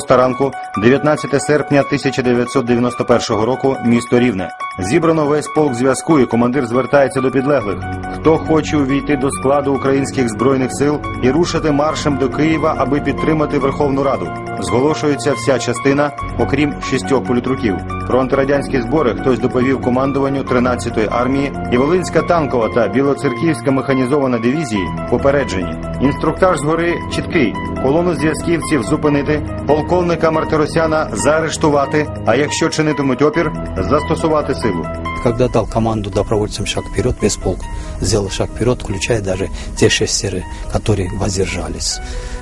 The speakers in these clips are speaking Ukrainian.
Шоста ранку, 19 серпня 1991 року, місто Рівне. Зібрано весь полк зв'язку, і командир звертається до підлеглих. Хто хоче увійти до складу українських збройних сил і рушити маршем до Києва, аби підтримати Верховну Раду. Зголошується вся частина, окрім шістьох політруків. Про антирадянські збори хтось доповів командуванню 13-ї армії і Волинська танкова та Білоцерківська механізована дивізії попереджені. Інструктаж згори чіткий: колону зв'язківців зупинити, полковника Мартиросяна заарештувати. А якщо чинитимуть опір, застосувати силу. Когда дал команду добровольцам шаг вперед, весь полк сделал шаг вперед, включая даже те шестеры, которые воздержались.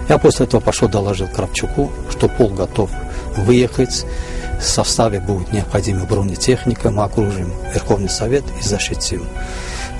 Я после этого пошел, доложил Кравчуку, что полк готов выехать. В составе будет необходима бронетехника, мы окружим Верховный Совет и защитим.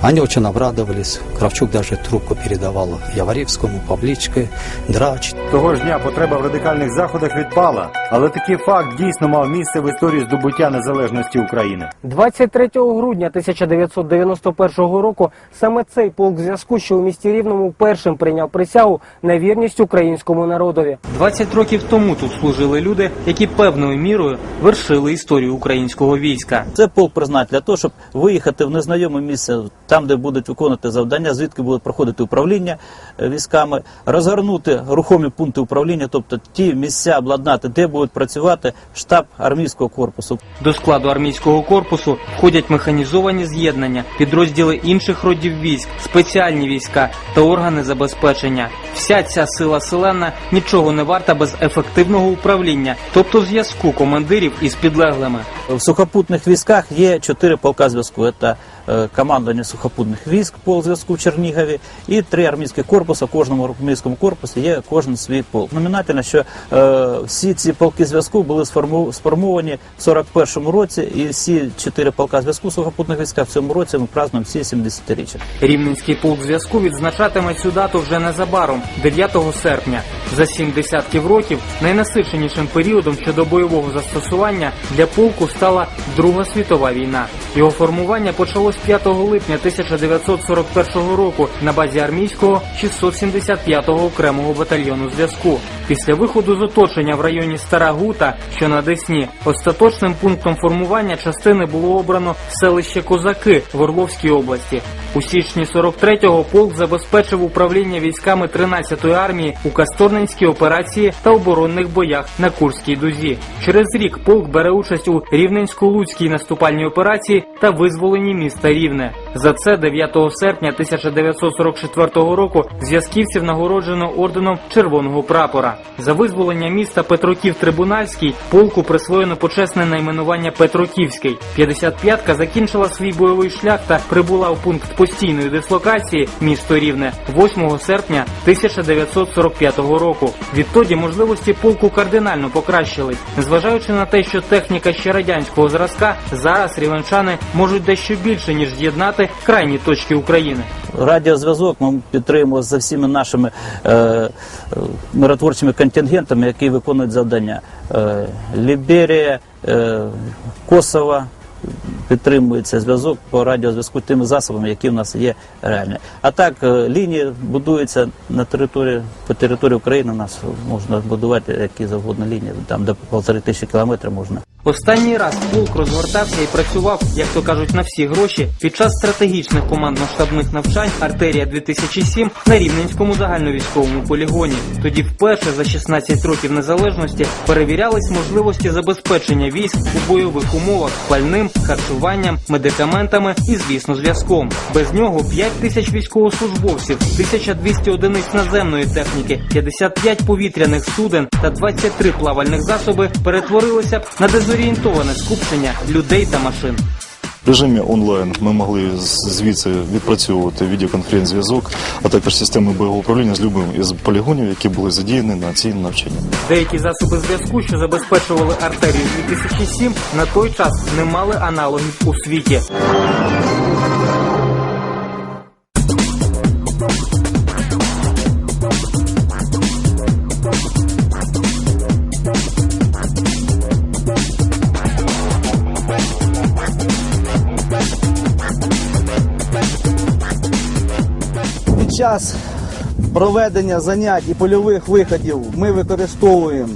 Они очень обрадовались. Кравчук даже трубку передавал Яворевскому, Павличке, Драч. Того ж дня потреба в радикальних заходах відпала, але такий факт дійсно мав місце в історії здобуття незалежності України. 23 грудня 1991 року саме цей полк зв'язку, що у місті Рівному першим прийняв присягу на вірність українському народові. 20 років тому тут служили люди, які певною мірою вершили історію українського війська. Це полк призначений для того, щоб виїхати в незнайоме місце, там, де будуть виконувати завдання, звідки будуть проходити управління е, військами, розгорнути рухомі пункти управління, тобто ті місця обладнати, де будуть працювати штаб армійського корпусу. До складу армійського корпусу входять механізовані з'єднання, підрозділи інших родів військ, спеціальні війська та органи забезпечення. Вся ця сила селена нічого не варта без ефективного управління, тобто зв'язку командирів із підлеглими. В сухопутних військах є чотири полка зв'язку. Це е, командування сухопутних військ полк зв'язку в Чернігові і три армійські корпуси. В кожному армійському корпусі є кожен свій полк. Номінательно, що е, всі ці полки зв'язку були сформовані в 41-му році, і всі чотири полка зв'язку сухопутних військах в цьому році ми празднуємо всі 70-річчя. Рівненський полк зв'язку відзначатиме цю дату вже незабаром, 9 серпня. За сім десятків років найнасиченішим періодом щодо бойового застосування для полку стала Друга світова війна. Його формування почалось 5 липня 1941 року на базі армійського 675-го окремого батальйону зв'язку. Після виходу з оточення в районі Стара Гута, що на Десні, остаточним пунктом формування частини було обрано селище Козаки в Орловській області. У січні 43-го полк забезпечив управління військами 13-ї армії у Касторненській операції та оборонних боях на Курській дузі. Через рік полк бере участь у Рівненсько-Луцькій наступальній операції та визволенні міста Рівне. За це 9 серпня 1944 року зв'язківців нагороджено орденом Червоного прапора. За визволення міста Петроків Трибунальський полку присвоєно почесне найменування Петроківський. 55-ка закінчила свій бойовий шлях та прибула у пункт постійної дислокації місто Рівне 8 серпня 1945 року. Відтоді можливості полку кардинально покращились. Незважаючи на те, що техніка ще радянського зразка, зараз рівенчани можуть дещо більше ніж з'єднати крайні точки України. Радіозв'язок ми підтримуємо за всіми нашими е, е, миротворчими контингентами, які виконують завдання. Е, Ліберія, е, Косово підтримується зв'язок по радіозв'язку тими засобами, які в нас є реальні. А так е, лінії будуються на території по території України. У нас можна будувати які завгодно лінії, там до полтори тисячі кілометрів можна. Останній раз полк розгортався і працював, як то кажуть, на всі гроші під час стратегічних командно-штабних навчань Артерія 2007 на Рівненському загальновійськовому полігоні. Тоді вперше за 16 років незалежності перевірялись можливості забезпечення військ у бойових умовах пальним, харчуванням, медикаментами і, звісно, зв'язком. Без нього 5 тисяч військовослужбовців, 1200 одиниць наземної техніки, 55 повітряних суден та 23 плавальних засоби перетворилися на дезорієнтоване скупчення людей та машин. В режимі онлайн ми могли звідси відпрацьовувати відеоконференц-зв'язок, а також системи бойового управління з любим із полігонів, які були задіяні на цій навчанні. Деякі засоби зв'язку, що забезпечували артерію 2007, на той час не мали аналогів у світі. Час проведення занять і польових виходів ми використовуємо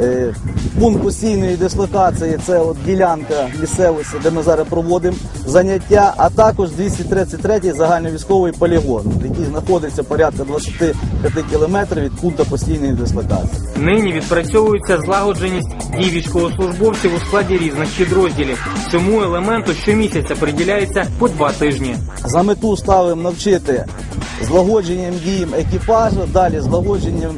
Е, Пункт постійної дислокації це от ділянка місцевості, де ми зараз проводимо заняття, а також 233-й загальновійськовий полігон, який знаходиться порядка 25 кілометрів від пункту постійної дислокації. Нині відпрацьовується злагодженість дій військовослужбовців у складі різних підрозділів. Цьому елементу щомісяця приділяється по два тижні. За мету ставимо навчити злагодженням діям екіпажу, далі злагодженням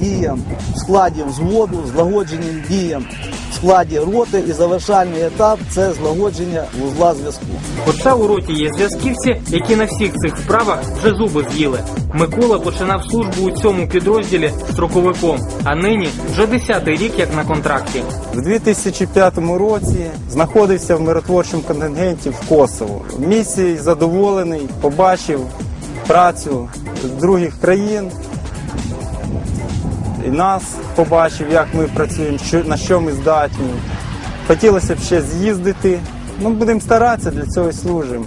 діям в складі взводу, злагодженням діям в складі роти і завершальний етап це злагодження вузла зв'язку. Хоча у роті є зв'язківці, які на всіх цих справах вже зуби з'їли. Микола починав службу у цьому підрозділі строковиком, а нині вже десятий рік як на контракті. В 2005 році знаходився в миротворчому контингенті в Косово. В місії задоволений, побачив працю других країн. І нас побачив, як ми працюємо, на що ми здатні. Хотілося б ще з'їздити. Ну, будемо старатися, для цього і служимо.